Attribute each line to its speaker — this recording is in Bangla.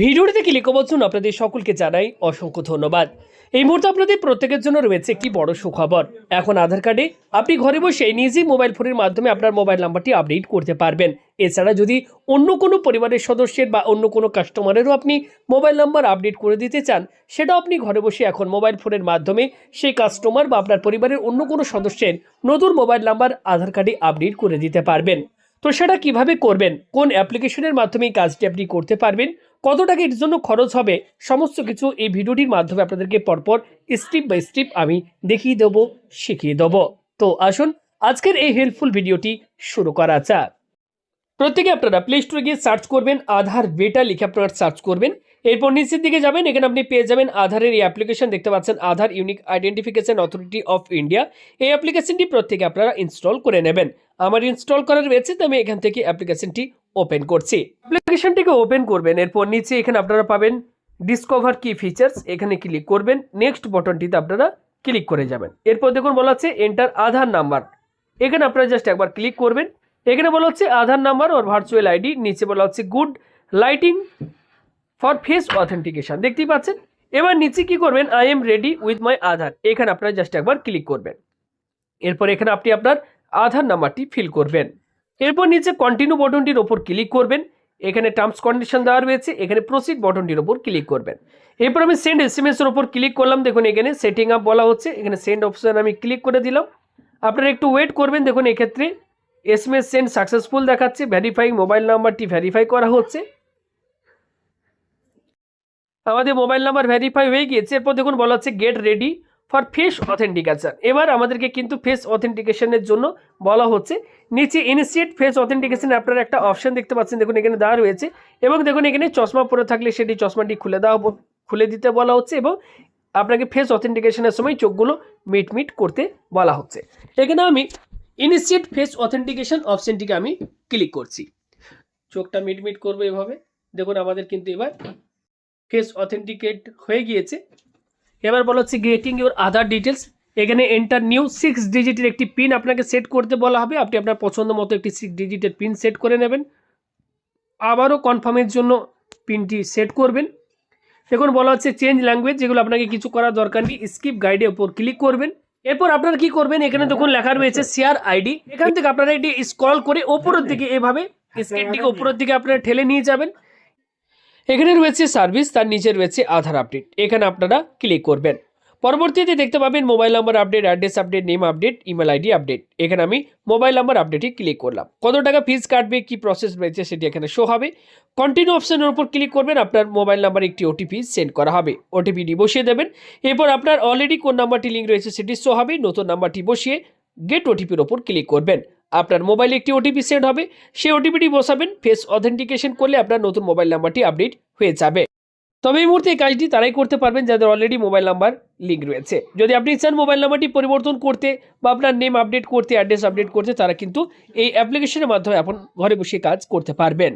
Speaker 1: ভিডিওটিতে ক্লিক করার জন্য আপনাদের সকলকে জানাই অসংখ্য ধন্যবাদ। এই মুহূর্তে আপনাদের প্রত্যেকের জন্য রয়েছে একটি বড় সুখবর। এখন আধার কার্ডে আপনি ঘরে বসে নিজেই মোবাইল ফোনের মাধ্যমে আপনার মোবাইল নাম্বারটি আপডেট করতে পারবেন। এছাড়া যদি অন্য কোনো পরিবারের সদস্যের বা অন্য কোনো কাস্টমারেরও আপনি মোবাইল নাম্বার আপডেট করে দিতে চান, সেটাও আপনি ঘরে বসে এখন মোবাইল ফোনের মাধ্যমে সেই কাস্টমার বা আপনার পরিবারের অন্য কোনো সদস্যের নতুন মোবাইল নাম্বার আধার কার্ডে আপডেট করে দিতে পারবেন। তো সেটা কীভাবে করবেন? কোন অ্যাপ্লিকেশনের মাধ্যমে কাজটি আপনি করতে পারবেন? কত টাকা এর জন্য খরচ হবে, সমস্ত কিছু এই ভিডিওটির মাধ্যমে আপনাদেরকে পরপর স্টেপ বাই স্টেপ আমি দেখিয়ে দেবো, শিখিয়ে দেবো। তো আসুন, আজকের এই হেল্পফুল ভিডিওটি শুরু করা যাক। প্রত্যেকে আপনারা প্লে স্টোরে গিয়ে সার্চ করবেন, আধার বেটা লিখে আপনারা সার্চ করবেন। এরপর নিচের দিকে যাবেন, এখানে আপনি পেয়ে যাবেন আধারের এই অ্যাপ্লিকেশন দেখতে পাচ্ছেন Aadhaar unique identification authority of India এই অ্যাপ্লিকেশনটি প্রত্যেকে আপনারা ইনস্টল করে নেবেন। আমার ইনস্টল করা রয়েছে, তো আমি এখান থেকে অ্যাপ্লিকেশনটি ওপেন করছি। অ্যাপ্লিকেশনটিকে ওপেন করবেন, এরপর নিচে এখানে আপনারা পাবেন ডিসকভার কি ফিচার্স এখানে ক্লিক করবেন নেক্সট বটনটিতে আপনারা ক্লিক করে যাবেন। এরপর দেখুন বলা হচ্ছে এন্টার আধার নাম্বার। এখানে আপনারা জাস্ট একবার ক্লিক করবেন। এখানে বলা হচ্ছে Aadhaar number or virtual ID নিচে বলা হচ্ছে good lighting for face authentication দেখতেই পাচ্ছেন? এবার নিচে কি করবেন? I am ready with my Aadhaar. এখানে আপনারা জাস্ট একবার ক্লিক করবেন। এরপর এখানে আপনি আপনার আধার নাম্বারটি ফিল করবেন। এরপর নিচে কন্টিনিউ বটনটির ওপর ক্লিক করবেন। এখানে টার্মস কন্ডিশন দেওয়া রয়েছে, এখানে প্রসিড বটনটির ওপর ক্লিক করবেন। এরপর আমি সেন্ড এস এম এসের ওপর ক্লিক করলাম, দেখুন এখানে সেটিং আপ বলা হচ্ছে, এখানে সেন্ড অপশন আমি ক্লিক করে দিলাম। আপনারা একটু ওয়েট করবেন, দেখুন এক্ষেত্রে S M S send successful দেখাচ্ছে ভ্যারিফাইং মোবাইল নাম্বারটি ভ্যারিফাই করা হচ্ছে। আমাদের মোবাইল নাম্বার ভ্যারিফাই হয়ে গিয়েছে, এরপর দেখুন বলা হচ্ছে get ready for face authentication. এবার আমাদেরকে কিন্তু ফেস অথেন্টিকেশনের জন্য বলা হচ্ছে, নিচে ইনিশিয়েট ফেস অথেন্টিকেশন আপনারা একটা অপশান দেখতে পাচ্ছেন, দেখুন এখানে দেওয়া রয়েছে, এবং দেখুন এখানে চশমা পরে থাকলে সেটি চশমাটি খুলে দেওয়া খুলে দিতে বলা হচ্ছে, এবং আপনাকে ফেস অথেন্টিকেশনের সময় চোখগুলো মিট মিট করতে বলা হচ্ছে। এখানে আমি ইনিশিয়েট ফেস অথেন্টিকেশন অপশনটিকে আমি ক্লিক করছি। চোখটা মিট মিট করব এভাবে। দেখুন আমাদের কিন্তু এবার ফেস অথেন্টিকেট হয়ে গিয়েছে। এবার বলা হচ্ছে গেটিং ইউর আধার ডিটেলস এখানে এন্টার নিউ সিক্স ডিজিটের একটি পিন আপনাকে সেট করতে বলা হবে। আপনি আপনার পছন্দ মতো একটি সিক্স ডিজিটের পিন সেট করে নেবেন। আবারও কনফার্মের জন্য পিনটি সেট করবেন। দেখুন বলা হচ্ছে চেঞ্জ ল্যাঙ্গুয়েজ যেগুলো আপনাকে কিছু করার দরকার নেই। স্কিপ গাইডের উপর ক্লিক করবেন। এরপর আপনারা কি করবেন? এখানে দেখুন লেখা রয়েছে শেয়ার আইডি এখান থেকে আপনারা এটি স্ক্রল করে ওপরের দিকে এভাবে স্ক্রিনটিকে ওপরের দিকে আপনারা ঠেলে নিয়ে যাবেন। এখানে রয়েছে সার্ভিস তার নিচে রয়েছে আধার আপডেট এখানে আপনারা ক্লিক করবেন। পরবর্তীতে দেখতে পাবেন mobile number update address update name update email ID update এখানে আমি মোবাইল নাম্বার আপডেটে ক্লিক করলাম। কত টাকা ফিজ কাটবে, কি প্রসেস রয়েছে সেটি এখানে শো হবে। কন্টিনিউ অপশনের উপর ক্লিক করবেন, আপনার মোবাইল নাম্বার একটি ওটিপি সেন্ড করা হবে। ওটিপিটি বসিয়ে দেবেন। এরপর আপনার অলরেডি কোন নাম্বারটি লিঙ্ক রয়েছে সেটি শো হবে। নতুন নাম্বারটি বসিয়ে গেট ওটিপির ওপর ক্লিক করবেন। আপনার মোবাইলে একটি ওটিপি সেন্ড হবে। সেই ওটিপিটি বসাবেন। ফেস অথেন্টিকেশন করলে আপনার নতুন মোবাইল নাম্বারটি আপডেট হয়ে যাবে। তবে এই মুহূর্তে এই কাজটি তারাই করতে পারবেন যাদের অলরেডি মোবাইল নাম্বার লিঙ্ক রয়েছে। যদি আপনি চান মোবাইল নাম্বারটি পরিবর্তন করতে বা আপনার নেম আপডেট করতে অ্যাড্রেস আপডেট করতে, তারা কিন্তু এই অ্যাপ্লিকেশনের মাধ্যমে এখন ঘরে বসে কাজ করতে পারবেন।